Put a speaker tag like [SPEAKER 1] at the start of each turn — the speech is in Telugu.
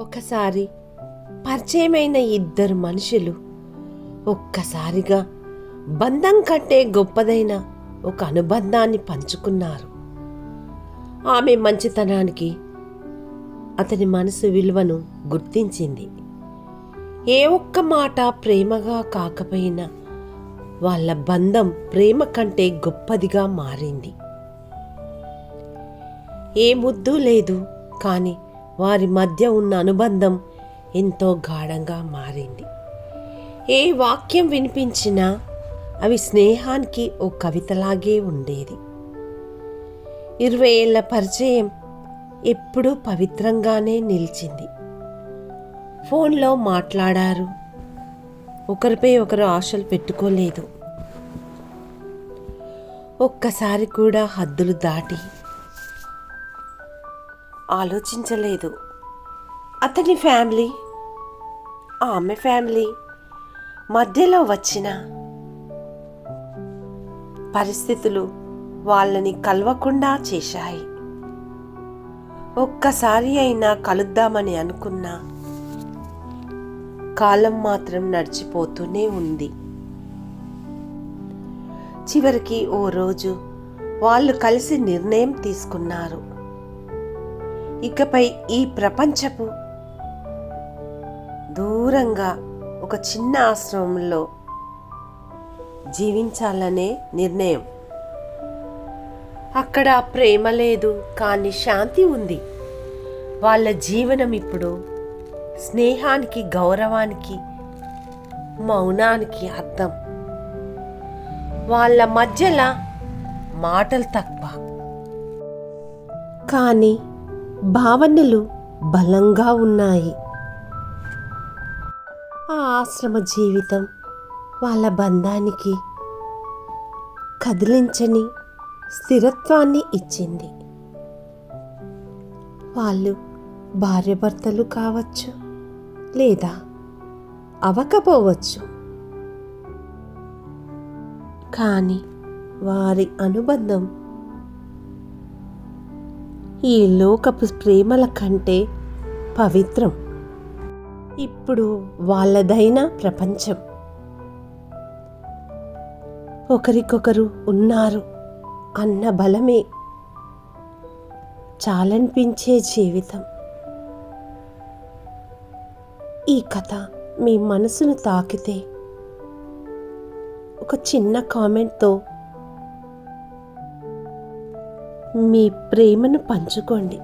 [SPEAKER 1] ఒకసారి పరిచయమైన ఇద్దరు మనుషులు ఒక్కసారిగా బంధం కంటే గొప్పదైన ఒక అనుబంధాన్ని పంచుకున్నారు. ఆమె మంచితనానికి అతని మనసు విలువను గుర్తించింది. ఏ ఒక్క మాట ప్రేమగా కాకపోయినా వాళ్ళ బంధం ప్రేమ కంటే గొప్పదిగా మారింది. ఏ ముద్దు లేదు కానీ వారి మధ్య ఉన్న అనుబంధం ఎంతో గాఢంగా మారింది. ఏ వాక్యం వినిపించినా అవి స్నేహానికి ఓ కవితలాగే ఉండేది. ఇరవై ఏళ్ళ పరిచయం ఎప్పుడూ పవిత్రంగానే నిలిచింది. ఫోన్లో మాట్లాడారు. ఒకరిపై ఒకరు ఆశలు పెట్టుకోలేదు. ఒక్కసారి కూడా హద్దులు దాటి ఆలోచించలేదు. అతని ఫ్యామిలీ ఆమె ఫ్యామిలీ మధ్యలో వచ్చిన పరిస్థితులు వాళ్ళని కలవకుండా చేశాయి. ఒక్కసారి అయినా కలుద్దామని అనుకున్నా కాలం మాత్రం నడిచిపోతూనే ఉంది. చివరికి ఓ రోజు వాళ్ళు కలిసి నిర్ణయం తీసుకున్నారు. ఇకపై ఈ ప్రపంచపు దూరంగా ఒక చిన్న ఆశ్రమంలో జీవించాలనే నిర్ణయం. అక్కడ ప్రేమ లేదు కానీ శాంతి ఉంది. వాళ్ళ జీవనం ఇప్పుడు స్నేహానికి గౌరవానికి మౌనానికి అర్థం. వాళ్ళ మధ్యలో మాటలు తక్కువ. కానీ భావనలు బలంగా ఉన్నాయి. ఆ ఆశ్రమ జీవితం వాళ్ళ బంధానికి కదిలించని స్థిరత్వాన్ని ఇచ్చింది. వాళ్ళు భార్యాభర్తలు కావచ్చు లేదా అవకపోవచ్చు కానీ వారి అనుబంధం ఈ లోకపు ప్రేమల కంటే పవిత్రం. ఇప్పుడు వాళ్ళదైన ప్రపంచం. ఒకరికొకరు ఉన్నారు అన్న బలమే చాలనిపించే జీవితం. ఈ కథ మీ మనసును తాకితే ఒక చిన్న కామెంట్తో మీ ప్రేమను పంచుకోండి.